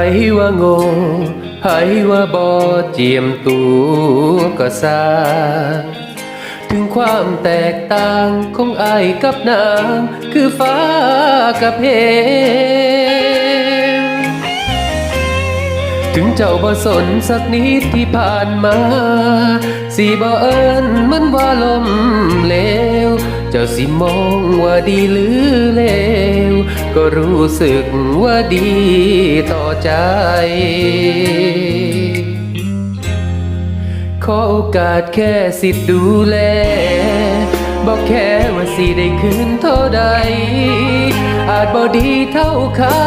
ให้ว่าโง่ให้ว่าบอเจียมตัวก็ซาถึงความแตกต่างของอายกับนางคือฟ้ากับเหวถึงเจ้าบ่สนสักนิดที่ผ่านมาสิบ่เอิญมันว่าลมเลว เจ้าสิมองว่าดีหรือเลว ก็รู้สึกว่าดีต่อใจ ขอโอกาสแค่สิทธิ์ดูแล บอกแค่ว่าสิได้คืนเท่าใด อาจบ่ดีเท่าเขา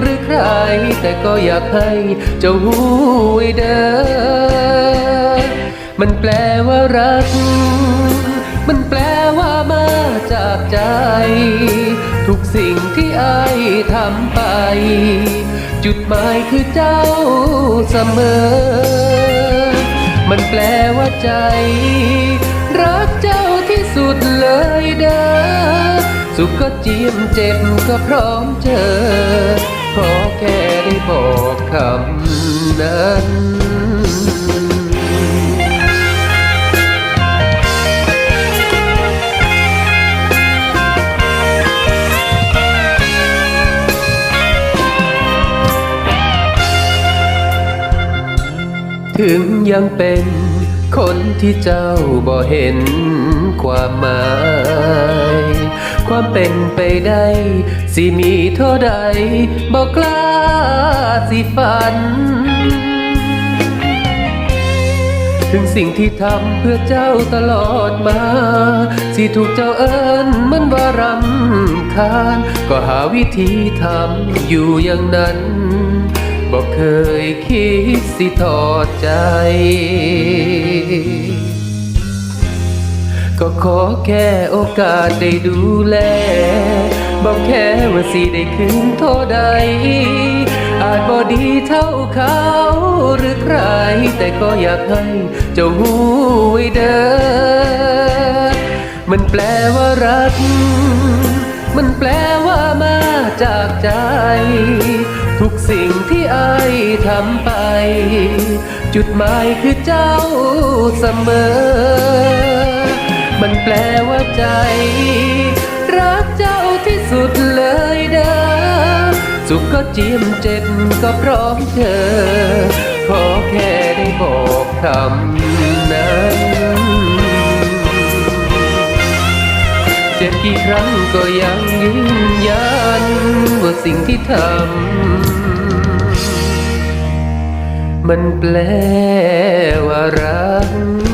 หรือใคร แต่ก็อยากให้เจ้าหูไว้เด้อมันแปลว่ารัก มันแปลว่ามาจากใจ ทุกสิ่ง ที่อายทำไป จุดหมายคือเจ้าเสมอ มันแปลว่าใจ รักเจ้าที่สุดเลยเด้อสุขก็เจียมเจ็บก็พร้อมเจอ ขอแค่ได้บอกคำนั้น ถึงยังเป็นคนที่เจ้าบ่เห็นความหมาย ความเป็นไปได้สิมีเท่าใดบ่กล้าสิฝัน ถึงสิ่งที่ทำเพื่อเจ้าตลอดมา สิถูกเจ้าเอิญมันว่ารำคาญ ก็หาวิธีทำอยู่อย่างนั้น บอกเคยคิดสิทอดใจ ก็ขอแค่โอกาสได้ดูแลบอกแค่ว่าสิได้คืนเท่าใด อาจบ่ดีเท่าเขาหรือใคร แต่ก็อยากให้เจ้าหูไว้เด้อมันแปลว่ารัก มันแปลว่ามาจากใจ สิ่งที่ไอทำไป จุดหมายคือเจ้าเสมอ มันแปลว่าใจ รักเจ้าที่สุดเลยเด้อสุขก็เจียมเจ็บก็พร้อมเธอ ขอแค่ได้บอกคำนั้นเจ็บกี่ครั้งก็ยังยืนยันว่าสิ่งที่ทำ มันแปลว่ารัก